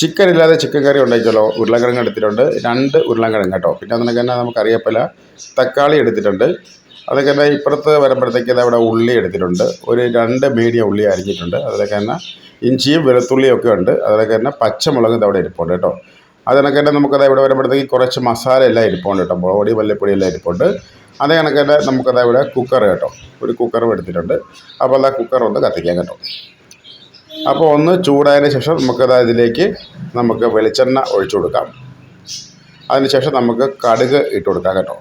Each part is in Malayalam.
ചിക്കൻ ഇല്ലാതെ ചിക്കൻ കറി ഉണ്ടാക്കിയല്ലോ ഉരുളക്കിഴങ്ങ് എടുത്തിട്ടുണ്ട്. രണ്ട് ഉരുളക്കിഴങ്ങ് കേട്ടോ. പിന്നെ അതിനൊക്കെ തന്നെ നമുക്ക് അറിയപ്പില്ല തക്കാളി എടുത്തിട്ടുണ്ട്. അതൊക്കെ തന്നെ ഇപ്പുറത്ത് വരുമ്പോഴത്തേക്ക് അവിടെ ഉള്ളി എടുത്തിട്ടുണ്ട്. ഒരു രണ്ട് മീഡിയം ഉള്ളി അരിഞ്ഞിട്ടുണ്ട്. അതിലൊക്കെ തന്നെ ഇഞ്ചിയും വെളുത്തുള്ളിയും ഒക്കെ ഉണ്ട്. അതിലൊക്കെ തന്നെ പച്ചമുളകും അവിടെ ഇരിപ്പുണ്ട് കേട്ടോ. അതിനൊക്കെ തന്നെ നമുക്കത് ഇവിടെ വരുമ്പോഴത്തേക്ക് കുറച്ച് മസാല എല്ലാം ഇരിപ്പുണ്ട് കേട്ടോ. ബോഡി വല്ലപ്പൊടി എല്ലാം ഇരിപ്പുണ്ട്. അതേ കണക്ക് തന്നെ നമുക്കത് ഇവിടെ കുക്കർ കേട്ടോ. ഒരു കുക്കറും എടുത്തിട്ടുണ്ട്. അപ്പോൾ ആ കുക്കർ ഒന്ന് കത്തിക്കാം കേട്ടോ. അപ്പോൾ ഒന്ന് ചൂടായതിന് ശേഷം നമുക്കത് ഇതിലേക്ക് നമുക്ക് വെളിച്ചെണ്ണ ഒഴിച്ചു കൊടുക്കാം. അതിന് ശേഷം നമുക്ക് കടുക് ഇട്ട് കൊടുക്കാം കേട്ടോ.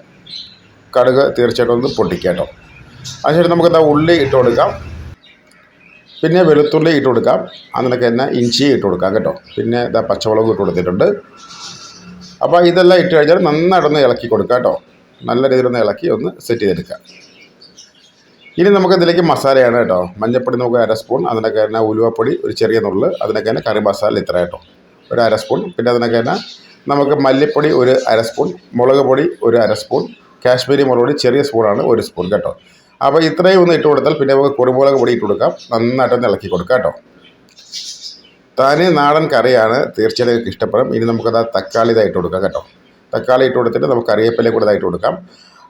കടുക് തീർച്ചയായിട്ടും ഒന്ന് പൊട്ടിക്കുക കേട്ടോ. അതിനുശേഷം എന്താ ഉള്ളി ഇട്ട് കൊടുക്കാം. പിന്നെ വെളുത്തുള്ളി ഇട്ട് കൊടുക്കാം. അതിനൊക്കെ തന്നെ ഇഞ്ചി ഇട്ട് കൊടുക്കാം കേട്ടോ. പിന്നെ ഇതാ പച്ചമുളക് ഇട്ട് കൊടുത്തിട്ടുണ്ട്. അപ്പോൾ ഇതെല്ലാം ഇട്ട് കഴിഞ്ഞാൽ നന്നായിട്ടൊന്ന് ഇളക്കി കൊടുക്കാം കേട്ടോ. നല്ല രീതിയിലൊന്ന് ഇളക്കി ഒന്ന് സെറ്റ് ചെയ്തെടുക്കാം. ഇനി നമുക്ക് ഇതിലേക്ക് മസാലയാണ് കേട്ടോ. മഞ്ഞൾപ്പൊടി നമുക്ക് അര സ്പൂൺ അതിനൊക്കെ തന്നെ ഉലുവപ്പൊടി ഒരു ചെറിയ നുള്ളു അതിനൊക്കെ തന്നെ കറി മസാല ഇത്ര കേട്ടോ. ഒരു അര സ്പൂൺ പിന്നെ അതിനൊക്കെ തന്നെ നമുക്ക് മല്ലിപ്പൊടി ഒരു അര സ്പൂൺ മുളക് പൊടി ഒരു അര സ്പൂൺ കാശ്മീരി മുളക് പൊടി ചെറിയ സ്പൂണാണ് ഒരു സ്പൂൺ കേട്ടോ. അപ്പോൾ ഇത്രയും ഒന്ന് ഇട്ട് കൊടുത്താൽ പിന്നെ നമുക്ക് കുരുമുളക് പൊടി ഇട്ട് കൊടുക്കാം. നന്നായിട്ടൊന്ന് ഇളക്കി കൊടുക്കാം കേട്ടോ. തനി നാടൻ കറിയാണ് തീർച്ചയായും ഇഷ്ടപ്പെടും. ഇനി നമുക്കത് തക്കാളി ഇതായിട്ട് കൊടുക്കാം കേട്ടോ. തക്കാളി ഇട്ട് കൊടുത്തിട്ട് നമുക്ക് കറിവേപ്പില കൂടെ ഇതായിട്ട് കൊടുക്കാം.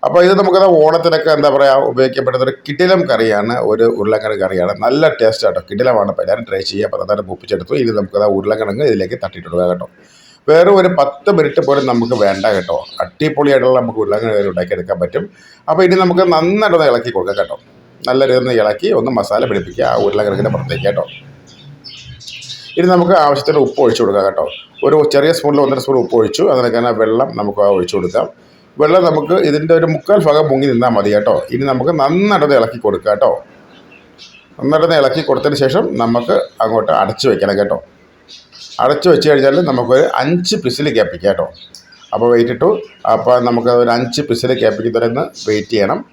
അപ്പോൾ ഇത് നമുക്കത് ഓണത്തിനൊക്കെ എന്താ പറയുക ഉപയോഗിക്കപ്പെടുന്ന ഒരു കിടിലം കറിയാണ് ഒരു ഉരുളക്കിഴങ്ങ് കറിയാണ്. നല്ല ടേസ്റ്റ് കേട്ടോ കിടിലമാണ്. അപ്പോൾ എല്ലാവരും ട്രൈ ചെയ്യുക. അപ്പോൾ നന്നായിട്ട് മുപ്പിച്ചെടുത്തു ഇനി നമുക്കത് ഉരുളക്കിഴങ്ങ് ഇതിലേക്ക് തട്ടിയിട്ടിടുക കേട്ടോ. വേറെ ഒരു പത്ത് മിനിറ്റ് പോലും നമുക്ക് വേണ്ട കേട്ടോ. അടിപൊളിയായിട്ടുള്ള നമുക്ക് ഉരുളക്കിഴങ്ങ് ഉണ്ടാക്കിയെടുക്കാൻ പറ്റും. അപ്പോൾ ഇനി നമുക്ക് നന്നായിട്ടൊന്ന് ഇളക്കി കൊടുക്കാം കേട്ടോ. നല്ല രീതിയിൽ ഇളക്കി ഒന്ന് മസാല പിടിപ്പിക്കുക ആ ഉരുളക്കിഴങ്ങിന്റെ പുറത്തേക്ക് കേട്ടോ. ഇനി നമുക്ക് ആവശ്യത്തിന് ഉപ്പ് ഒഴിച്ചു കൊടുക്കാം കേട്ടോ. ഒരു ചെറിയ സ്പൂണിൽ ഒന്നര സ്പൂൺ ഉപ്പ് ഒഴിച്ചു. അതിനൊക്കെ വെള്ളം നമുക്ക് ഒഴിച്ചു കൊടുക്കാം. വെള്ളം നമുക്ക് ഇതിന്റെ ഒരു മുക്കാൽ ഭാഗം മുങ്ങി നിന്നാൽ മതി കേട്ടോ. ഇനി നമുക്ക് നന്നടന്ന് ഇളക്കി കൊടുക്കുക കേട്ടോ. നന്നടന്ന് ഇളക്കി കൊടുത്തതിന് ശേഷം നമുക്ക് അങ്ങോട്ട് അടച്ചു വെക്കണം കേട്ടോ. അടച്ചു വെച്ച് കഴിഞ്ഞാൽ നമുക്കൊരു അഞ്ച് പിസിൽ കേൾപ്പിക്കാം കേട്ടോ. അപ്പോൾ വെയിറ്റ് ഇട്ടു. അപ്പോൾ നമുക്ക് ഒരു അഞ്ച് പിസിൽ കേൾപ്പിക്കുന്നവരെന്ന് വെയിറ്റ് ചെയ്യണം.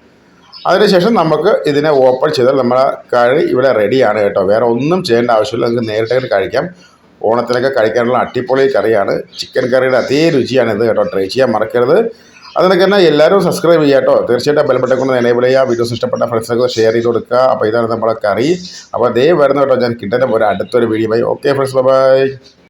അതിനുശേഷം നമുക്ക് ഇതിനെ ഓപ്പൺ ചെയ്താൽ നമ്മുടെ കറി ഇവിടെ റെഡിയാണ് കേട്ടോ. വേറെ ഒന്നും ചെയ്യേണ്ട ആവശ്യമില്ല. നമുക്ക് നേരിട്ട് കഴിക്കാം. ഓണത്തിനൊക്കെ കഴിക്കാനുള്ള അട്ടിപ്പൊളി കറിയാണ്. ചിക്കൻ കറിയുടെ അതേ രുചിയാണ് ഇത് കേട്ടോ. ട്രൈ ചെയ്യാൻ മറക്കരുത്. അതിനൊക്കെ തന്നെ എല്ലാവരും സബ്സ്ക്രൈബ് ചെയ്യുക കേട്ടോ തീർച്ചയായിട്ടും ബെൽബട്ടൻ കൊണ്ട് എനേബിൾ ചെയ്യുക. വീഡിയോസ് ഇഷ്ടപ്പെട്ട ഫ്രണ്ട്സിനൊക്കെ ഷെയർ ചെയ്ത് കൊടുക്കുക. അപ്പോൾ ഇതാണ് നമ്മളെ കറി. അപ്പോൾ അതേ വരുന്ന കേട്ടോ ഞാൻ കിട്ടുന്ന ഒരു അടുത്തൊരു video bye okay friends bye